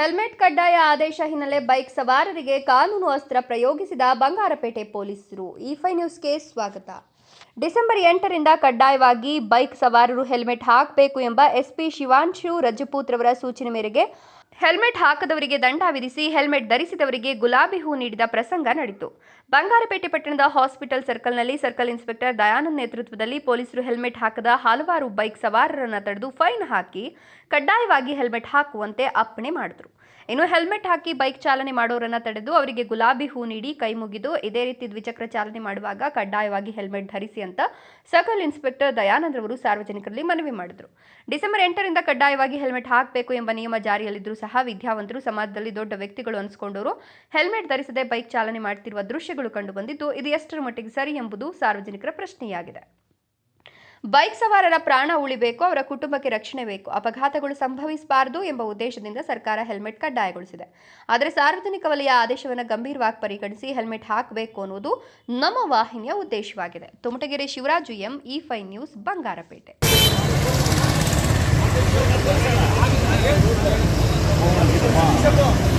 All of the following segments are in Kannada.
ಹೆಲ್ಮೆಟ್ ಕಡ್ಡಾಯ ಆದೇಶ ಹಿನ್ನೆಲೆ ಬೈಕ್ ಸವಾರರಿಗೆ ಕಾನೂನು ಅಸ್ತ್ರ ಪ್ರಯೋಗಿಸಿದ ಬಂಗಾರಪೇಟೆ ಪೊಲೀಸರು. ಇಫೈ ನ್ಯೂಸ್ಗೆ ಸ್ವಾಗತ. ಡಿಸೆಂಬರ್ ಎಂಟರಿಂದ ಕಡ್ಡಾಯವಾಗಿ ಬೈಕ್ ಸವಾರರು ಹೆಲ್ಮೆಟ್ ಹಾಕಬೇಕು ಎಂಬ ಎಸ್ಪಿ ಶಿವಾಂಶು ರಜಪೂತ್ ರವರ ಸೂಚನೆ ಮೇರೆಗೆ ಹೆಲ್ಮೆಟ್ ಹಾಕದವರಿಗೆ ದಂಡ ವಿಧಿಸಿ ಹೆಲ್ಮೆಟ್ ಧರಿಸಿದವರಿಗೆ ಗುಲಾಬಿ ಹೂ ನೀಡಿದ ಪ್ರಸಂಗ ನಡೆಯಿತು. ಬಂಗಾರಪೇಟೆ ಪಟ್ಟಣದ ಹಾಸ್ಪಿಟಲ್ ಸರ್ಕಲ್ನಲ್ಲಿ ಸರ್ಕಲ್ ಇನ್ಸ್ಪೆಕ್ಟರ್ ದಯಾನಂದ್ ನೇತೃತ್ವದಲ್ಲಿ ಪೊಲೀಸರು ಹೆಲ್ಮೆಟ್ ಹಾಕದ ಹಲವಾರು ಬೈಕ್ ಸವಾರರನ್ನು ತಡೆದು ಫೈನ್ ಹಾಕಿ ಕಡ್ಡಾಯವಾಗಿ ಹೆಲ್ಮೆಟ್ ಹಾಕುವಂತೆ ಅಪ್ಪಣೆ ಮಾಡಿದ್ರು. ಇನ್ನು ಹೆಲ್ಮೆಟ್ ಹಾಕಿ ಬೈಕ್ ಚಾಲನೆ ಮಾಡೋರನ್ನ ತಡೆದು ಅವರಿಗೆ ಗುಲಾಬಿ ಹೂ ನೀಡಿ ಕೈ ಮುಗಿದು ಇದೇ ರೀತಿ ದ್ವಿಚಕ್ರ ಚಾಲನೆ ಮಾಡುವಾಗ ಕಡ್ಡಾಯವಾಗಿ ಹೆಲ್ಮೆಟ್ ಧರಿಸಿ ಅಂತ ಸರ್ಕಲ್ ಇನ್ಸ್ಪೆಕ್ಟರ್ ದಯಾನಂದ್ ರವರು ಸಾರ್ವಜನಿಕರಲ್ಲಿ ಮನವಿ ಮಾಡಿದರು. ಡಿಸೆಂಬರ್ ಎಂಟರಿಂದ ಕಡ್ಡಾಯವಾಗಿ ಹೆಲ್ಮೆಟ್ ಹಾಕಬೇಕು ಎಂಬ ನಿಯಮ ಜಾರಿಯಲ್ಲಿದ್ದರೂ ಸಹ ವಿದ್ಯಾವಂತರು ಸಮಾಜದಲ್ಲಿ ದೊಡ್ಡ ವ್ಯಕ್ತಿಗಳು ಅನಿಸಿಕೊಂಡವರು. ಹೆಲ್ಮೆಟ್ ಧರಿಸದೆ ಬೈಕ್ ಚಾಲನೆ ಮಾಡುತ್ತಿರುವ ದೃಶ್ಯಗಳು ಕಂಡುಬಂದಿದ್ದು ಇದು ಎಷ್ಟರ ಮಟ್ಟಿಗೆ ಸರಿ ಎಂಬುದು ಸಾರ್ವಜನಿಕರ ಪ್ರಶ್ನೆಯಾಗಿದೆ. ಬೈಕ್ ಸವಾರರ ಪ್ರಾಣ ಉಳಿಬೇಕು, ಅವರ ಕುಟುಂಬಕ್ಕೆ ರಕ್ಷಣೆ ಬೇಕು, ಅಪಘಾತಗಳು ಸಂಭವಿಸಬಾರದು ಎಂಬ ಉದ್ದೇಶದಿಂದ ಸರ್ಕಾರ ಹೆಲ್ಮೆಟ್ ಕಡ್ಡಾಯಗೊಳಿಸಿದೆ. ಆದರೆ ಸಾರ್ವಜನಿಕ ವಲಯ ಆದೇಶವನ್ನು ಗಂಭೀರವಾಗಿ ಪರಿಗಣಿಸಿ ಹೆಲ್ಮೆಟ್ ಹಾಕಬೇಕು ಅನ್ನೋದು ನಮ್ಮ ವಾಹಿನಿಯ ಉದ್ದೇಶವಾಗಿದೆ. ತುಮಟಗೆರೆ ಶಿವರಾಜು ಎಂ, ಇ ಫೈ ನ್ಯೂಸ್, ಬಂಗಾರಪೇಟೆ. Chegou.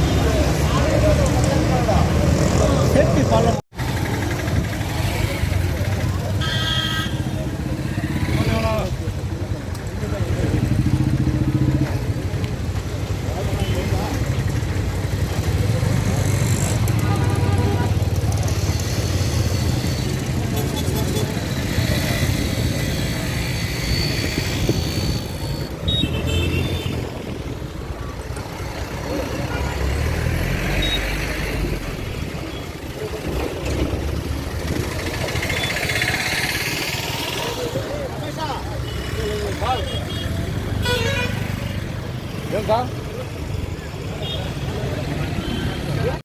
杨刚.